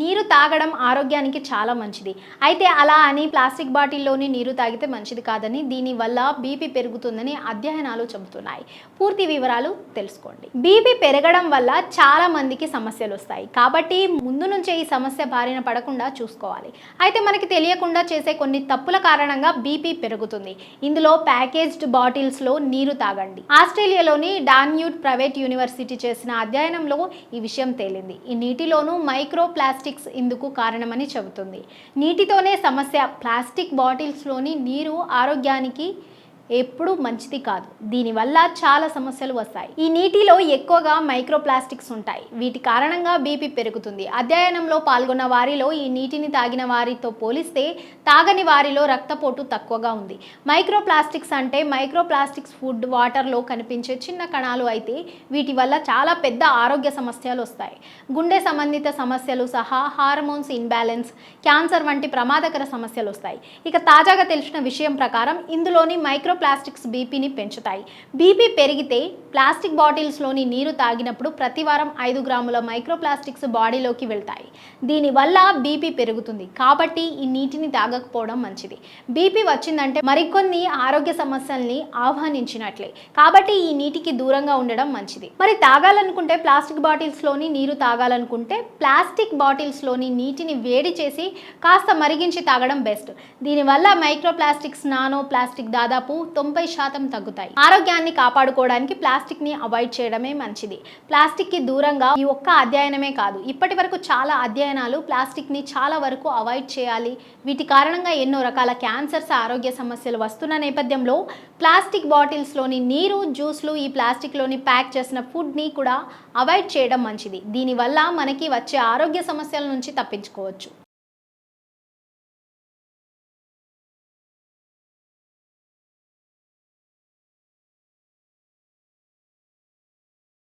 నీరు తాగడం ఆరోగ్యానికి చాలా మంచిది. అయితే అలా అని ప్లాస్టిక్ బాటిల్లోని నీరు తాగితే మంచిది కాదని దీనివల్ల బీపీ పెరుగుతుందని అధ్యయనాలు చెబుతున్నాయి. పూర్తి వివరాలు తెలుసుకోండి. బీపీ పెరగడం వల్ల చాలా మందికి సమస్యలు వస్తాయి. కాబట్టి ముందు నుంచే ఈ సమస్య బారిన పడకుండా చూసుకోవాలి. అయితే మనకి తెలియకుండా చేసే కొన్ని తప్పుల కారణంగా బీపీ పెరుగుతుంది. ఇందులో ప్యాకేజ్డ్ బాటిల్స్లో నీరు తాగండి. ఆస్ట్రేలియాలోని డాన్యూట్ ప్రైవేట్ యూనివర్సిటీ చేసిన అధ్యయనంలో ఈ విషయం తేలింది. ఈ నీటిలోనూ మైక్రో ప్లాస్టిక్స్ ఇందుకు కారణమని చెబుతుంది. నీటితోనే సమస్య ప్లాస్టిక్ బాటిల్స్లోని నీరు ఆరోగ్యానికి ఎప్పుడూ మంచిది కాదు. దీనివల్ల చాలా సమస్యలు వస్తాయి. ఈ నీటిలో ఎక్కువగా మైక్రో ప్లాస్టిక్స్ ఉంటాయి. వీటి కారణంగా బీపీ పెరుగుతుంది. అధ్యయనంలో పాల్గొన్న వారిలో ఈ నీటిని తాగిన వారితో పోలిస్తే తాగని వారిలో రక్తపోటు తక్కువగా ఉంది. మైక్రో ప్లాస్టిక్స్ అంటే మైక్రో ప్లాస్టిక్స్ ఫుడ్ వాటర్లో కనిపించే చిన్న కణాలు అయితే వీటి వల్ల చాలా పెద్ద ఆరోగ్య సమస్యలు వస్తాయి. గుండె సంబంధిత సమస్యలు సహా హార్మోన్స్ ఇన్బ్యాలెన్స్ క్యాన్సర్ వంటి ప్రమాదకర సమస్యలు వస్తాయి. ఇక తాజాగా తెలిసిన విషయం ప్రకారం ఇందులోని మైక్రో మైక్రోప్లాస్టిక్స్ బీపీని పెంచుతాయి. బీపీ పెరిగితే ప్లాస్టిక్ బాటిల్స్లోని నీరు తాగినప్పుడు ప్రతి వారం ఐదు గ్రాముల మైక్రో ప్లాస్టిక్స్ బాడీలోకి వెళ్తాయి. దీనివల్ల బీపీ పెరుగుతుంది. కాబట్టి ఈ నీటిని తాగకపోవడం మంచిది. బీపీ వచ్చిందంటే మరికొన్ని ఆరోగ్య సమస్యల్ని ఆహ్వానించినట్లే. కాబట్టి ఈ నీటికి దూరంగా ఉండడం మంచిది. మరి తాగాలనుకుంటే ప్లాస్టిక్ బాటిల్స్లోని నీరు తాగాలనుకుంటే ప్లాస్టిక్ బాటిల్స్లోని నీటిని వేడి చేసి కాస్త మరిగించి తాగడం బెస్ట్. దీనివల్ల మైక్రోప్లాస్టిక్స్ నానో ప్లాస్టిక్ దాదాపు తొంభై శాతం తగ్గుతాయి. ఆరోగ్యాన్ని కాపాడుకోవడానికి ప్లాస్టిక్ని అవాయిడ్ చేయడమే మంచిది. ప్లాస్టిక్కి దూరంగా ఈ ఒక్క అధ్యయనమే కాదు ఇప్పటి వరకు చాలా అధ్యయనాలు ప్లాస్టిక్ని చాలా వరకు అవాయిడ్ చేయాలి. వీటి కారణంగా ఎన్నో రకాల క్యాన్సర్స్ ఆరోగ్య సమస్యలు వస్తున్న నేపథ్యంలో ప్లాస్టిక్ బాటిల్స్లోని నీరు జ్యూస్లు ఈ ప్లాస్టిక్లోని ప్యాక్ చేసిన ఫుడ్ని కూడా అవాయిడ్ చేయడం మంచిది. దీనివల్ల మనకి వచ్చే ఆరోగ్య సమస్యల నుంచి తప్పించుకోవచ్చు.